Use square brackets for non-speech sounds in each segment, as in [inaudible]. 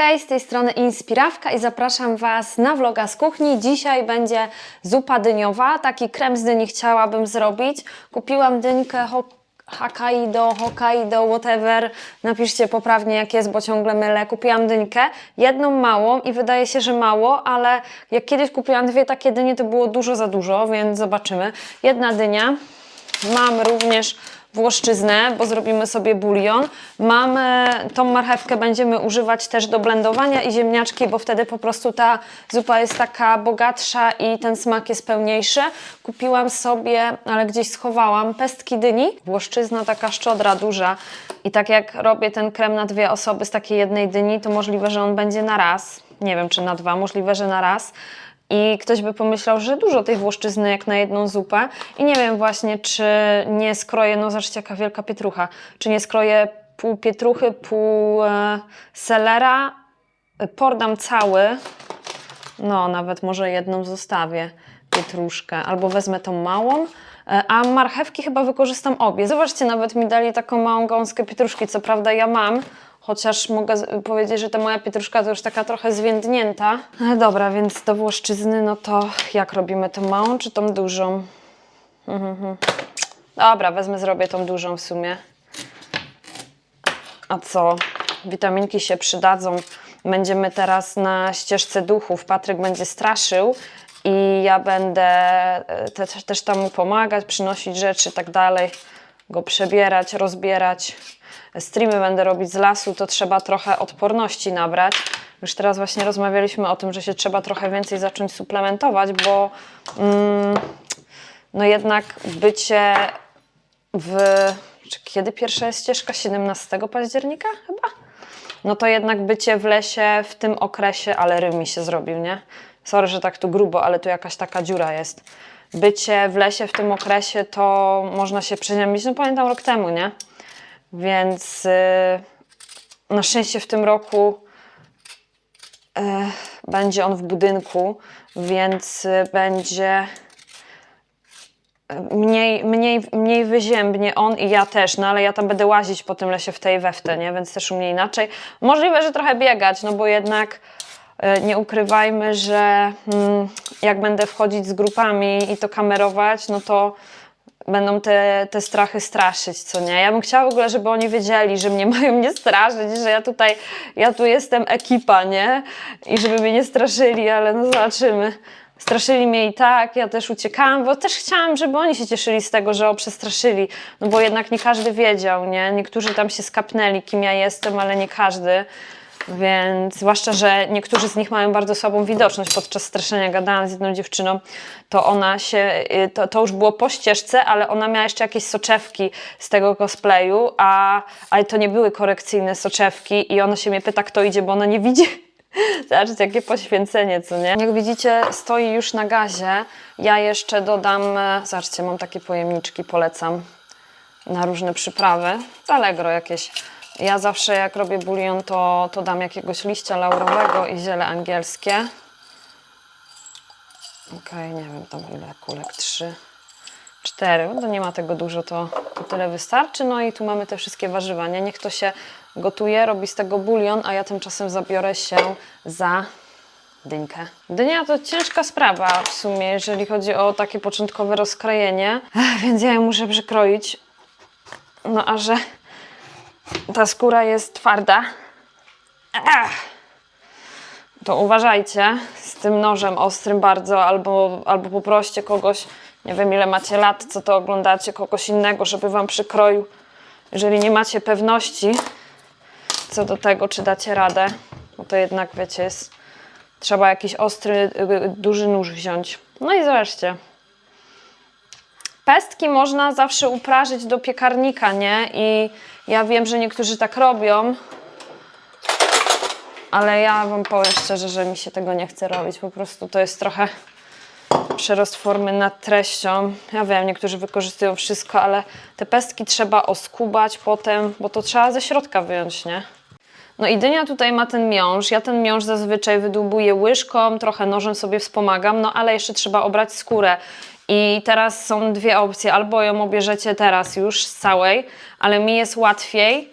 Cześć, z tej strony Inspirawka i zapraszam Was na vloga z kuchni. Dzisiaj będzie zupa dyniowa, taki krem z dyni chciałabym zrobić. Kupiłam dynkę Ho- Hokkaido, Hokkaido, whatever. Napiszcie poprawnie jak jest, bo ciągle mylę. Kupiłam dynkę, jedną małą i wydaje się, że mało, ale jak kiedyś kupiłam dwie takie dynie, to było dużo za dużo, więc zobaczymy. Jedna dynia. Mam również włoszczyznę, bo zrobimy sobie bulion. Mam e, tą marchewkę, będziemy używać też do blendowania i ziemniaczki, bo wtedy po prostu ta zupa jest taka bogatsza i ten smak jest pełniejszy. Kupiłam sobie, ale gdzieś schowałam, pestki dyni. Włoszczyzna taka szczodra, duża. I tak jak robię ten krem na dwie osoby z takiej jednej dyni, to możliwe, że on będzie na raz. Nie wiem, czy na dwa, możliwe, że na raz. I ktoś by pomyślał, że dużo tej włoszczyzny jak na jedną zupę. I nie wiem właśnie, czy nie skroję, no zobaczcie jaka wielka pietrucha, czy nie skroję pół pietruchy, pół e, selera, pordam cały, no nawet może jedną zostawię, pietruszkę, albo wezmę tą małą, e, a marchewki chyba wykorzystam obie. Zobaczcie, nawet mi dali taką małą gąskę pietruszki, co prawda ja mam, chociaż mogę powiedzieć, że ta moja pietruszka to już taka trochę zwiędnięta. Ale dobra, więc do włoszczyzny, no to jak robimy tą małą czy tą dużą? Mhm. Dobra, wezmę, zrobię tą dużą w sumie. A co? Witaminki się przydadzą. Będziemy teraz na ścieżce duchów. Patryk będzie straszył i ja będę e, te, też tam mu pomagać, przynosić rzeczy i tak dalej, go przebierać, rozbierać. Streamy będę robić z lasu, to trzeba trochę odporności nabrać. Już teraz właśnie rozmawialiśmy o tym, że się trzeba trochę więcej zacząć suplementować, bo mm, no jednak bycie w. Czy kiedy pierwsza jest ścieżka? 17 października chyba? No to jednak bycie w lesie w tym okresie, ale rym mi się zrobił, nie? Sorry, że tak tu grubo, ale tu jakaś taka dziura jest. Bycie w lesie w tym okresie to można się przeziębić, no pamiętam rok temu, nie? Więc yy, na szczęście w tym roku e, będzie on w budynku, więc y, będzie mniej, mniej, mniej wyziębnie on i ja też, no ale ja tam będę łazić po tym lesie w tej weftę, nie? Więc też u mnie inaczej. Możliwe, że trochę biegać, no bo jednak nie ukrywajmy, że mm, jak będę wchodzić z grupami i to kamerować, no to będą te, te strachy straszyć, co nie? Ja bym chciała w ogóle, żeby oni wiedzieli, że mnie [laughs] mają nie straszyć, że ja tutaj, ja tu jestem ekipa, nie? I żeby mnie nie straszyli, ale no zobaczymy. Straszyli mnie i tak, ja też uciekałam, bo też chciałam, żeby oni się cieszyli z tego, że o przestraszyli, no bo jednak nie każdy wiedział, nie? Niektórzy tam się skapnęli, kim ja jestem, ale nie każdy. Więc zwłaszcza, że niektórzy z nich mają bardzo słabą widoczność. Podczas straszenia gadałam z jedną dziewczyną, to ona się, y, to, to już było po ścieżce, ale ona miała jeszcze jakieś soczewki z tego cosplayu, a, ale to nie były korekcyjne soczewki i ona się mnie pyta, kto idzie, bo ona nie widzi. [laughs] Zobaczcie, jakie poświęcenie, co nie? Jak widzicie, stoi już na gazie. Ja jeszcze dodam, e, zobaczcie, mam takie pojemniczki, polecam na różne przyprawy. Z Allegro jakieś. Ja zawsze jak robię bulion, to, to dam jakiegoś liścia laurowego i ziele angielskie. Okej, nie wiem tam ile kulek, trzy, cztery. No nie ma tego dużo, to, to tyle wystarczy. No i tu mamy te wszystkie warzywa, nie? Niech to się gotuje, robi z tego bulion, a ja tymczasem zabiorę się za dynkę. Dynia to ciężka sprawa w sumie, jeżeli chodzi o takie początkowe rozkrojenie, więc ja ją muszę przykroić. No a że ta skóra jest twarda, Ech. to uważajcie z tym nożem ostrym bardzo, albo, albo poproście kogoś, nie wiem ile macie lat, co to oglądacie, kogoś innego, żeby wam przykroił. Jeżeli nie macie pewności co do tego, czy dacie radę, bo to jednak, wiecie, jest, trzeba jakiś ostry, y, duży nóż wziąć. No i zobaczcie. Pestki można zawsze uprażyć do piekarnika, nie? I ja wiem, że niektórzy tak robią, ale ja Wam powiem szczerze, że mi się tego nie chce robić. Po prostu to jest trochę przerost formy nad treścią. Ja wiem, niektórzy wykorzystują wszystko, ale te pestki trzeba oskubać potem, bo to trzeba ze środka wyjąć, nie? No i dynia tutaj ma ten miąższ. Ja ten miąższ zazwyczaj wydłubuję łyżką, trochę nożem sobie wspomagam, no ale jeszcze trzeba obrać skórę. I teraz są dwie opcje. Albo ją obierzecie teraz już z całej, ale mi jest łatwiej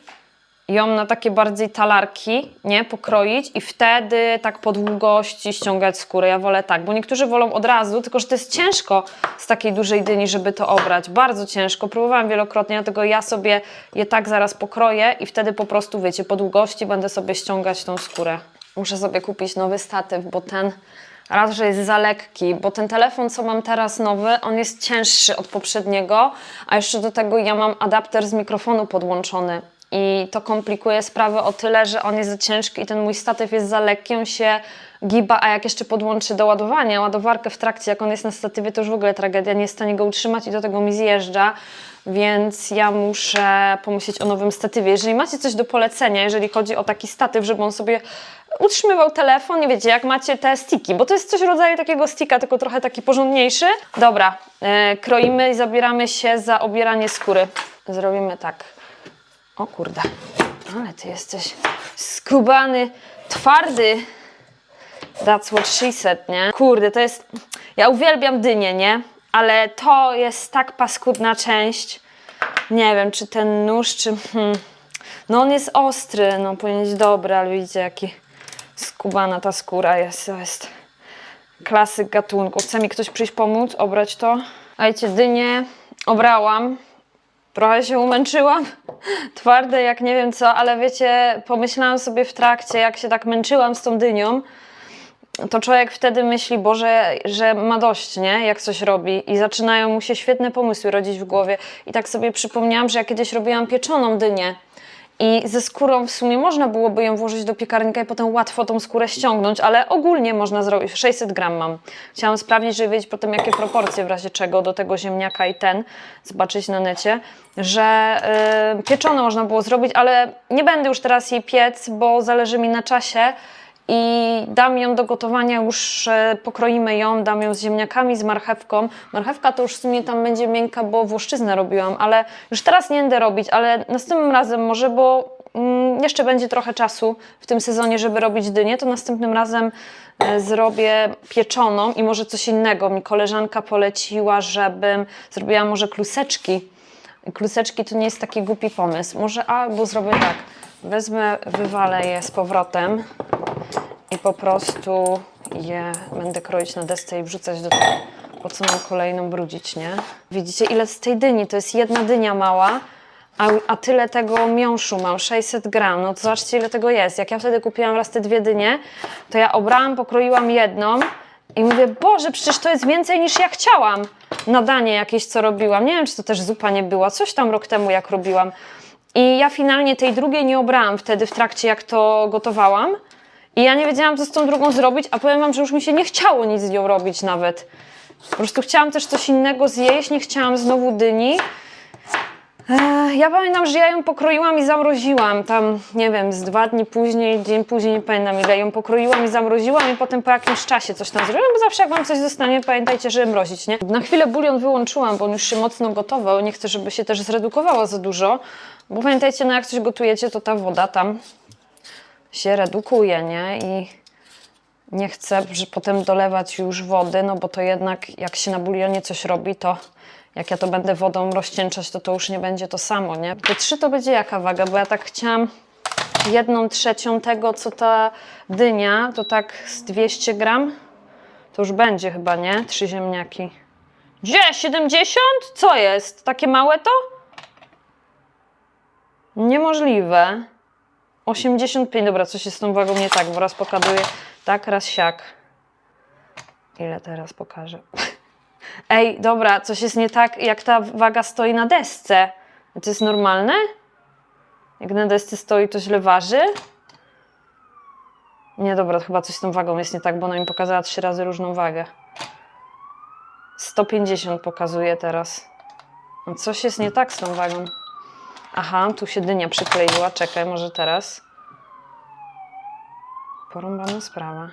ją na takie bardziej talarki, nie, pokroić i wtedy tak po długości ściągać skórę. Ja wolę tak, bo niektórzy wolą od razu, tylko że to jest ciężko z takiej dużej dyni, żeby to obrać. Bardzo ciężko. Próbowałam wielokrotnie, dlatego ja sobie je tak zaraz pokroję i wtedy po prostu, wiecie, po długości będę sobie ściągać tą skórę. Muszę sobie kupić nowy statyw, bo ten raz, że jest za lekki, bo ten telefon, co mam teraz nowy, on jest cięższy od poprzedniego, a jeszcze do tego ja mam adapter z mikrofonu podłączony. I to komplikuje sprawę o tyle, że on jest za ciężki i ten mój statyw jest za lekki, on się giba, a jak jeszcze podłączy do ładowania, ładowarkę w trakcie, jak on jest na statywie, to już w ogóle tragedia, nie jest w stanie go utrzymać i do tego mi zjeżdża, więc ja muszę pomyśleć o nowym statywie. Jeżeli macie coś do polecenia, jeżeli chodzi o taki statyw, żeby on sobie utrzymywał telefon, nie wiecie, jak macie te stiki, bo to jest coś rodzaju takiego stika, tylko trochę taki porządniejszy. Dobra, e, kroimy i zabieramy się za obieranie skóry. Zrobimy tak. O kurde, ale ty jesteś skubany, twardy. That's what she said, nie? Kurde, to jest... Ja uwielbiam dynię, nie? Ale to jest tak paskudna część. Nie wiem, czy ten nóż, czy... Hmm. No on jest ostry, no powinien być dobry, ale widzicie, jaki skubana ta skóra jest. Jest klasyk gatunku. Chce mi ktoś przyjść pomóc, obrać to? Słuchajcie, dynię obrałam. Trochę się umęczyłam, [laughs] twarde jak nie wiem co, ale wiecie, pomyślałam sobie w trakcie, jak się tak męczyłam z tą dynią, to człowiek wtedy myśli, Boże, że ma dość, nie? Jak coś robi i zaczynają mu się świetne pomysły rodzić w głowie. I tak sobie przypomniałam, że ja kiedyś robiłam pieczoną dynię i ze skórą w sumie można byłoby ją włożyć do piekarnika i potem łatwo tą skórę ściągnąć, ale ogólnie można zrobić. 600 gram mam. Chciałam sprawdzić, żeby wiedzieć potem jakie proporcje w razie czego do tego ziemniaka i ten, zobaczyć na necie, że yy, pieczone można było zrobić, ale nie będę już teraz jej piec, bo zależy mi na czasie i dam ją do gotowania, już e, pokroimy ją, dam ją z ziemniakami, z marchewką. Marchewka to już w sumie tam będzie miękka, bo włoszczyznę robiłam, ale już teraz nie będę robić, ale następnym razem może, bo mm, jeszcze będzie trochę czasu w tym sezonie, żeby robić dynię, to następnym razem e, zrobię pieczoną i może coś innego. Mi koleżanka poleciła, żebym zrobiła może kluseczki. Kluseczki to nie jest taki głupi pomysł. Może albo zrobię tak. Wezmę, wywalę je z powrotem i po prostu je będę kroić na desce i wrzucać do tego. Po co mam kolejną brudzić, nie? Widzicie, ile z tej dyni? To jest jedna dynia mała, a, a tyle tego miąższu mam, 600 gram. No to zobaczcie, ile tego jest. Jak ja wtedy kupiłam raz te dwie dynie, to ja obrałam, pokroiłam jedną i mówię, Boże, przecież to jest więcej niż ja chciałam. Na danie jakieś, co robiłam. Nie wiem, czy to też zupa nie była. Coś tam rok temu, jak robiłam. I ja finalnie tej drugiej nie obrałam wtedy w trakcie, jak to gotowałam. I ja nie wiedziałam, co z tą drugą zrobić, a powiem Wam, że już mi się nie chciało nic z nią robić nawet. Po prostu chciałam też coś innego zjeść, nie chciałam znowu dyni. Ja pamiętam, że ja ją pokroiłam i zamroziłam. Tam, nie wiem, z dwa dni później, dzień później, nie pamiętam ile ją pokroiłam i zamroziłam i potem po jakimś czasie coś tam zrobiłam, bo zawsze jak Wam coś zostanie, pamiętajcie, żeby mrozić, nie? Na chwilę bulion wyłączyłam, bo on już się mocno gotował. Nie chcę, żeby się też zredukowało za dużo, bo pamiętajcie, no jak coś gotujecie, to ta woda tam się redukuje, nie? I nie chcę że potem dolewać już wody, no bo to jednak jak się na bulionie coś robi, to jak ja to będę wodą rozcieńczać, to to już nie będzie to samo, nie? Te trzy to będzie jaka waga? Bo ja tak chciałam jedną trzecią tego, co ta dynia, to tak z 200 gram, to już będzie chyba, nie? Trzy ziemniaki. Gdzie? 70? Co jest? Takie małe to? Niemożliwe. 85, dobra, coś jest z tą wagą nie tak, bo raz pokazuję tak, raz siak. Ile teraz pokażę? [laughs] Ej, dobra, coś jest nie tak, jak ta waga stoi na desce. To jest normalne? Jak na desce stoi, to źle waży? Nie, dobra, chyba coś z tą wagą jest nie tak, bo ona mi pokazała trzy razy różną wagę. 150 pokazuje teraz. No coś jest nie tak z tą wagą. Aha, tu się dynia przykleiła. Czekaj, może teraz. Porąbana sprawa.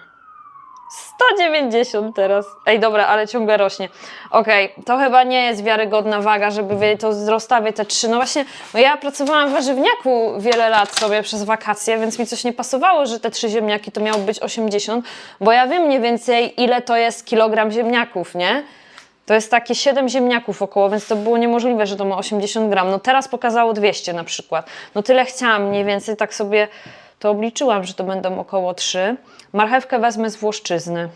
190 teraz. Ej, dobra, ale ciągle rośnie. Okej, to chyba nie jest wiarygodna waga, żeby wiedzieć, to rozstawię te trzy. No właśnie, bo ja pracowałam w warzywniaku wiele lat sobie przez wakacje, więc mi coś nie pasowało, że te trzy ziemniaki to miało być 80, bo ja wiem mniej więcej, ile to jest kilogram ziemniaków, nie? To jest takie 7 ziemniaków około, więc to było niemożliwe, że to ma 80 gram. No teraz pokazało 200 na przykład. No tyle chciałam mniej więcej, tak sobie to obliczyłam, że to będą około 3. Marchewkę wezmę z Włoszczyzny.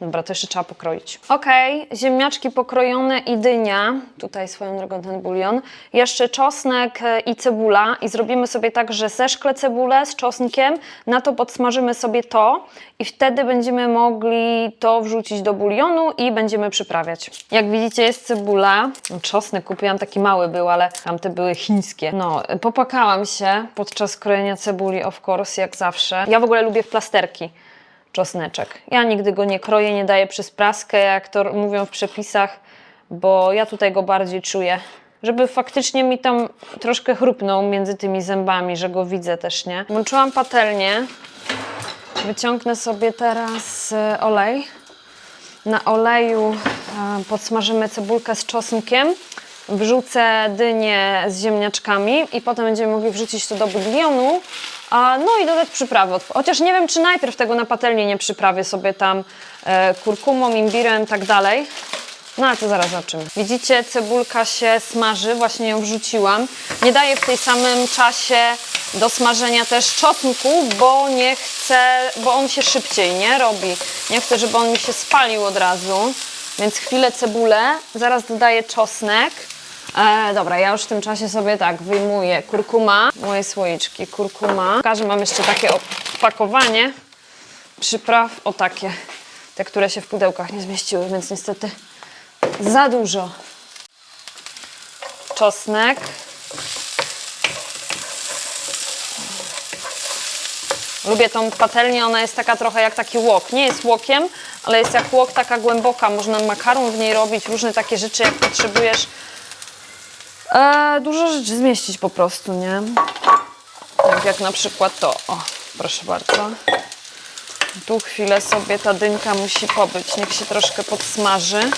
Dobra, to jeszcze trzeba pokroić. Okej, ziemniaczki pokrojone i dynia. Tutaj swoją drogą ten bulion. Jeszcze czosnek e, i cebula. I zrobimy sobie tak, że zeszklę cebulę z czosnkiem, na to podsmażymy sobie to i wtedy będziemy mogli to wrzucić do bulionu i będziemy przyprawiać. Jak widzicie jest cebula. Czosnek kupiłam taki mały był, ale tamte były chińskie. No, popłakałam się podczas krojenia cebuli, of course, jak zawsze. Ja w ogóle lubię w plasterki czosneczek. Ja nigdy go nie kroję, nie daję przez praskę, jak to mówią w przepisach, bo ja tutaj go bardziej czuję. Żeby faktycznie mi tam troszkę chrupnął między tymi zębami, że go widzę też, nie? Włączyłam patelnię. Wyciągnę sobie teraz e, olej. Na oleju e, podsmażymy cebulkę z czosnkiem. Wrzucę dynię z ziemniaczkami i potem będziemy mogli wrzucić to do bulionu. A, no i dodać przyprawy. Chociaż nie wiem, czy najpierw tego na patelni nie przyprawię sobie tam e, kurkumą, imbirem tak dalej. No ale to zaraz zobaczymy. Widzicie, cebulka się smaży, właśnie ją wrzuciłam. Nie daję w tej samym czasie do smażenia też czosnku, bo nie chcę, bo on się szybciej nie robi. Nie chcę, żeby on mi się spalił od razu. Więc chwilę cebulę, zaraz dodaję czosnek. E, dobra, ja już w tym czasie sobie tak wyjmuję kurkuma, moje słoiczki, kurkuma. Pokażę, mam jeszcze takie opakowanie przypraw, o takie, te, które się w pudełkach nie zmieściły, więc niestety za dużo. Czosnek. Lubię tą patelnię, ona jest taka trochę jak taki łok. Nie jest łokiem, ale jest jak łok, taka głęboka. Można makaron w niej robić, różne takie rzeczy, jak potrzebujesz e, dużo rzeczy zmieścić po prostu, nie? Tak jak na przykład to. O, proszę bardzo. Tu chwilę sobie ta dynka musi pobyć. Niech się troszkę podsmaży.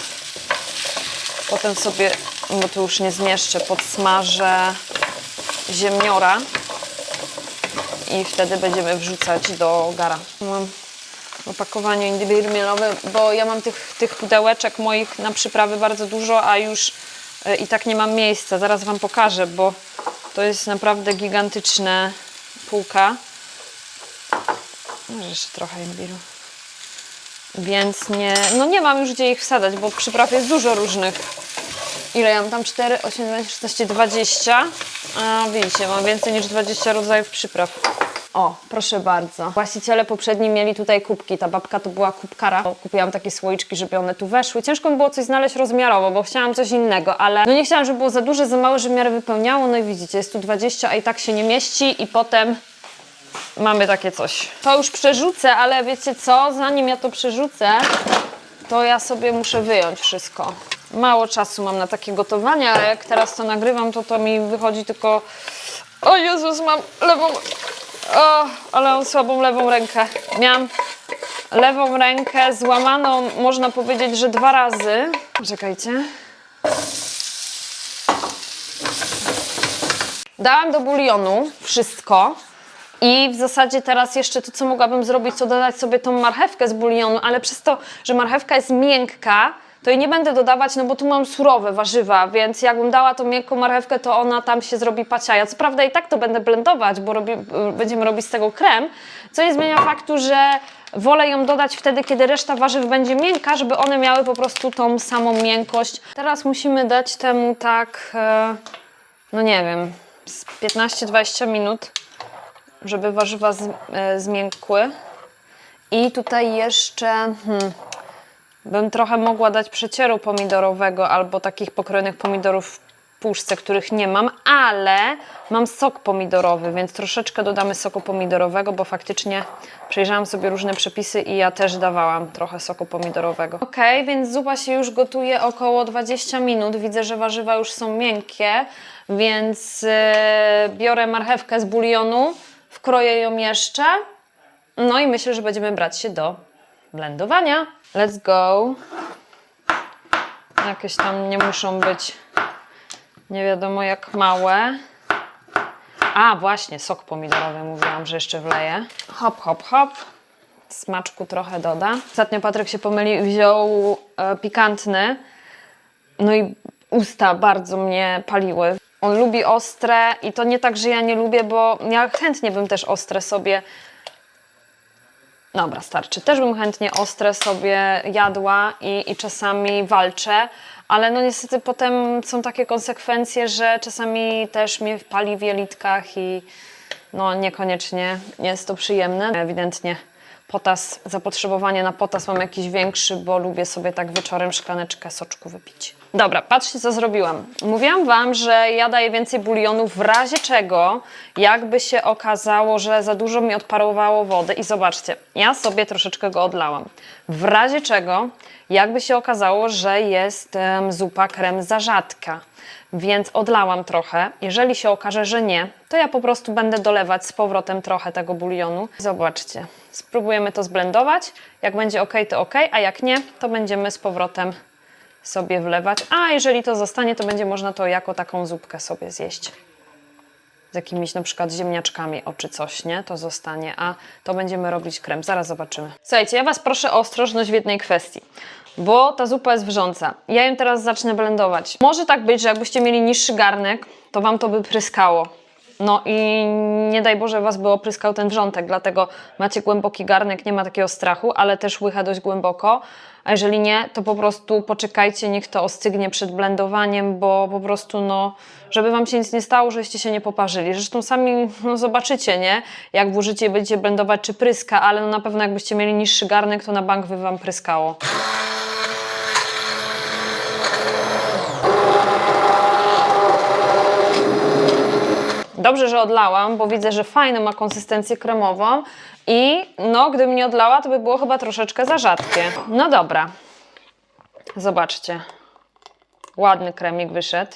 Potem sobie, bo tu już nie zmieszczę, podsmażę ziemniora i wtedy będziemy wrzucać do gara. Mam imbir mielowy, bo ja mam tych, tych pudełeczek moich na przyprawy bardzo dużo, a już i tak nie mam miejsca. Zaraz Wam pokażę, bo to jest naprawdę gigantyczna półka. Może jeszcze trochę imbiru. Więc nie, no nie mam już gdzie ich wsadzać, bo przypraw jest dużo różnych. Ile ja mam tam? 4, 8, 12, 16, 20. A widzicie, mam więcej niż 20 rodzajów przypraw. O, proszę bardzo. Właściciele poprzedni mieli tutaj kubki. Ta babka to była kubkara. Kupiłam takie słoiczki, żeby one tu weszły. Ciężko mi było coś znaleźć rozmiarowo, bo chciałam coś innego, ale no nie chciałam, żeby było za duże, za małe, żeby miarę wypełniało. No i widzicie, jest tu 20, a i tak się nie mieści i potem mamy takie coś. To już przerzucę, ale wiecie co? Zanim ja to przerzucę, to ja sobie muszę wyjąć wszystko. Mało czasu mam na takie gotowanie, ale jak teraz to nagrywam, to to mi wychodzi tylko... O Jezus, mam lewą... O, ale mam słabą lewą rękę. Miałam lewą rękę złamaną, można powiedzieć, że dwa razy. Czekajcie. Dałam do bulionu wszystko. I w zasadzie teraz jeszcze to, co mogłabym zrobić, to dodać sobie tą marchewkę z bulionu, ale przez to, że marchewka jest miękka, to jej nie będę dodawać, no bo tu mam surowe warzywa, więc jakbym dała tą miękką marchewkę, to ona tam się zrobi paciaja. Co prawda i tak to będę blendować, bo robi, będziemy robić z tego krem, co nie zmienia faktu, że wolę ją dodać wtedy, kiedy reszta warzyw będzie miękka, żeby one miały po prostu tą samą miękkość. Teraz musimy dać temu tak, e, no nie wiem, z 15-20 minut żeby warzywa e, zmiękły. I tutaj jeszcze hmm, bym trochę mogła dać przecieru pomidorowego albo takich pokrojonych pomidorów w puszce, których nie mam, ale mam sok pomidorowy, więc troszeczkę dodamy soku pomidorowego, bo faktycznie przejrzałam sobie różne przepisy i ja też dawałam trochę soku pomidorowego. Ok, więc zupa się już gotuje około 20 minut. Widzę, że warzywa już są miękkie, więc e, biorę marchewkę z bulionu, wkroję ją jeszcze. No i myślę, że będziemy brać się do blendowania. Let's go. Jakieś tam nie muszą być nie wiadomo jak małe. A, właśnie, sok pomidorowy mówiłam, że jeszcze wleję. Hop, hop, hop. Smaczku trochę doda. Ostatnio Patryk się pomylił i wziął e, pikantny No i usta bardzo mnie paliły. On lubi ostre i to nie tak, że ja nie lubię, bo ja chętnie bym też ostre sobie. Dobra, starczy. Też bym chętnie ostre sobie jadła i, i czasami walczę, ale no niestety potem są takie konsekwencje, że czasami też mnie pali w jelitkach i no niekoniecznie jest to przyjemne. Ewidentnie potas, zapotrzebowanie na potas mam jakiś większy, bo lubię sobie tak wieczorem szklaneczkę soczku wypić. Dobra, patrzcie co zrobiłam. Mówiłam Wam, że ja daję więcej bulionu w razie czego, jakby się okazało, że za dużo mi odparowało wody i zobaczcie, ja sobie troszeczkę go odlałam. W razie czego, jakby się okazało, że jest em, zupa krem za rzadka, więc odlałam trochę. Jeżeli się okaże, że nie, to ja po prostu będę dolewać z powrotem trochę tego bulionu. Zobaczcie, spróbujemy to zblendować. Jak będzie ok, to ok, a jak nie, to będziemy z powrotem sobie wlewać. A jeżeli to zostanie, to będzie można to jako taką zupkę sobie zjeść. Z jakimiś na przykład ziemniaczkami o czy coś, nie? To zostanie, a to będziemy robić krem. Zaraz zobaczymy. Słuchajcie, ja Was proszę o ostrożność w jednej kwestii, bo ta zupa jest wrząca. Ja ją teraz zacznę blendować. Może tak być, że jakbyście mieli niższy garnek, to Wam to by pryskało. No i nie daj Boże Was by opryskał ten wrzątek, dlatego macie głęboki garnek, nie ma takiego strachu, ale też łycha dość głęboko. A jeżeli nie, to po prostu poczekajcie, niech to ostygnie przed blendowaniem, bo po prostu no, żeby Wam się nic nie stało, żeście się nie poparzyli. Zresztą sami no, zobaczycie, nie? Jak włożycie i będziecie blendować, czy pryska, ale no, na pewno jakbyście mieli niższy garnek, to na bank by Wam pryskało. Dobrze, że odlałam, bo widzę, że fajną ma konsystencję kremową i no, gdybym nie odlała, to by było chyba troszeczkę za rzadkie. No dobra. Zobaczcie. Ładny kremik wyszedł.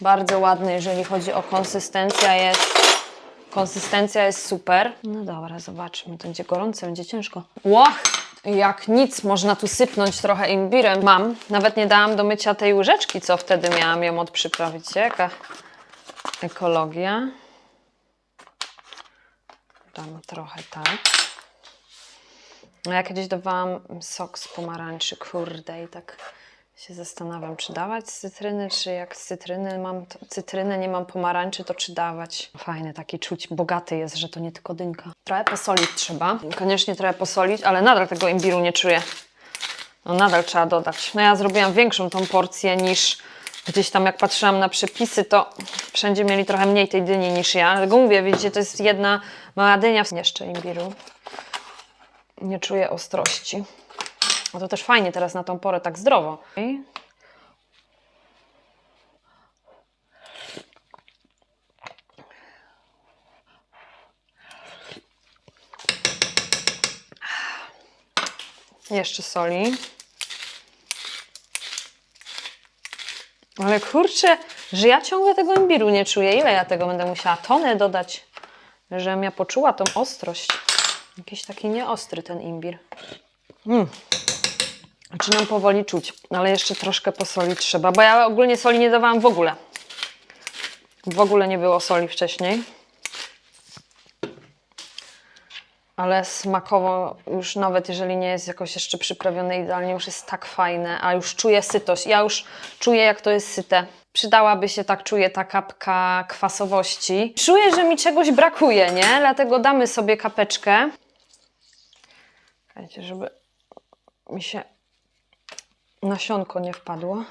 Bardzo ładny, jeżeli chodzi o konsystencję. Jest, konsystencja jest super. No dobra, zobaczmy. To będzie gorące, będzie ciężko. Łoch! Jak nic, można tu sypnąć trochę imbirem. Mam. Nawet nie dałam do mycia tej łyżeczki, co wtedy miałam ją odprzyprawić. Jaka ekologia. Dam trochę tak. No ja kiedyś dawałam sok z pomarańczy, kurde, i tak się zastanawiam, czy dawać z cytryny, czy jak z cytryny mam to, cytrynę, nie mam pomarańczy, to czy dawać. Fajny taki czuć, bogaty jest, że to nie tylko dynka. Trochę posolić trzeba, koniecznie trochę posolić, ale nadal tego imbiru nie czuję. No nadal trzeba dodać. No ja zrobiłam większą tą porcję niż gdzieś tam jak patrzyłam na przepisy, to wszędzie mieli trochę mniej tej dyni niż ja. Dlatego mówię, widzicie, to jest jedna mała dynia. Jeszcze imbiru. Nie czuję ostrości. No to też fajnie teraz na tą porę tak zdrowo. Jeszcze soli. Ale kurczę, że ja ciągle tego imbiru nie czuję. Ile ja tego będę musiała? Tonę dodać, żebym ja poczuła tą ostrość. Jakiś taki nieostry ten imbir. Mm. Zaczynam powoli czuć, ale jeszcze troszkę posolić trzeba, bo ja ogólnie soli nie dawałam w ogóle. W ogóle nie było soli wcześniej. Ale smakowo już nawet jeżeli nie jest jakoś jeszcze przyprawione idealnie, już jest tak fajne, a już czuję sytość. Ja już czuję jak to jest syte. Przydałaby się, tak czuję, ta kapka kwasowości. Czuję, że mi czegoś brakuje, nie? Dlatego damy sobie kapeczkę. Słuchajcie, żeby mi się nasionko nie wpadło.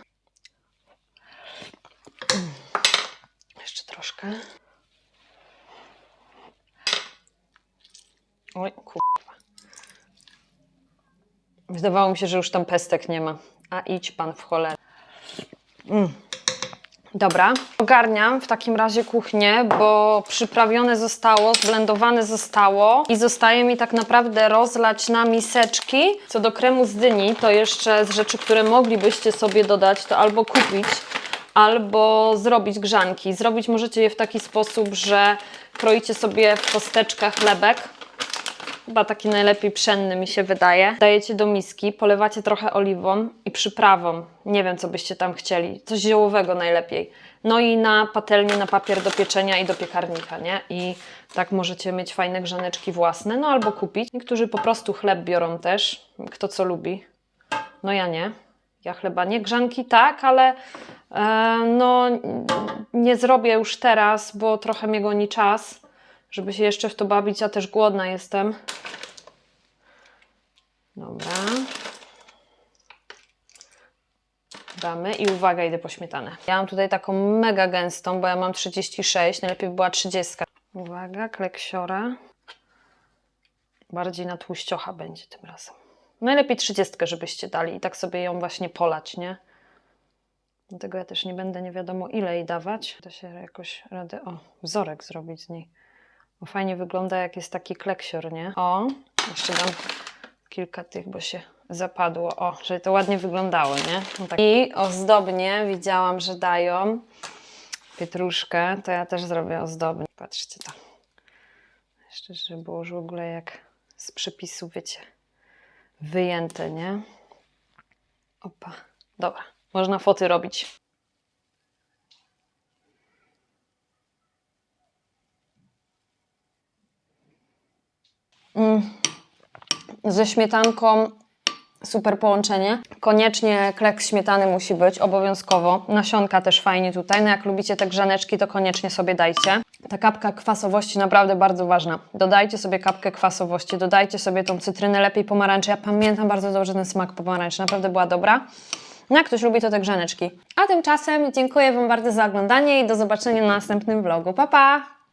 Jeszcze troszkę. Oj, kurwa. Wydawało mi się, że już tam pestek nie ma. A idź pan w cholerę. Mm. Dobra, ogarniam w takim razie kuchnię, bo przyprawione zostało, zblendowane zostało i zostaje mi tak naprawdę rozlać na miseczki. Co do kremu z dyni, to jeszcze z rzeczy, które moglibyście sobie dodać, to albo kupić, albo zrobić grzanki. Zrobić możecie je w taki sposób, że kroicie sobie w kosteczkach chlebek, Chyba taki najlepiej pszenny mi się wydaje. Dajecie do miski, polewacie trochę oliwą i przyprawą. Nie wiem, co byście tam chcieli. Coś ziołowego najlepiej. No i na patelnię, na papier do pieczenia i do piekarnika, nie? I tak możecie mieć fajne grzaneczki własne, no albo kupić. Niektórzy po prostu chleb biorą też, kto co lubi. No ja nie. Ja chleba nie grzanki tak, ale e, no nie zrobię już teraz, bo trochę mnie goni czas, żeby się jeszcze w to bawić. Ja też głodna jestem. Dobra. Damy i uwaga, idę po śmietanę. Ja mam tutaj taką mega gęstą, bo ja mam 36, najlepiej by była 30. Uwaga, kleksiora. Bardziej na tłuściocha będzie tym razem. Najlepiej 30, żebyście dali i tak sobie ją właśnie polać, nie? Dlatego ja też nie będę nie wiadomo ile jej dawać. Da się jakoś radę, o, wzorek zrobić z niej. Bo fajnie wygląda jak jest taki kleksior, nie? O, jeszcze dam kilka tych, bo się zapadło. O, żeby to ładnie wyglądało, nie? No tak. I ozdobnie widziałam, że dają pietruszkę, to ja też zrobię ozdobnie. Patrzcie to. Jeszcze, żeby było już w ogóle jak z przepisu, wiecie, wyjęte, nie? Opa, dobra. Można foty robić. Ze śmietanką super połączenie. Koniecznie kleks śmietany musi być, obowiązkowo. Nasionka też fajnie tutaj. No jak lubicie te grzaneczki, to koniecznie sobie dajcie. Ta kapka kwasowości naprawdę bardzo ważna. Dodajcie sobie kapkę kwasowości, dodajcie sobie tą cytrynę, lepiej pomarańczy. Ja pamiętam bardzo dobrze ten smak pomarańczy, naprawdę była dobra. No jak ktoś lubi, to te grzaneczki. A tymczasem dziękuję Wam bardzo za oglądanie i do zobaczenia na następnym vlogu. Pa, pa!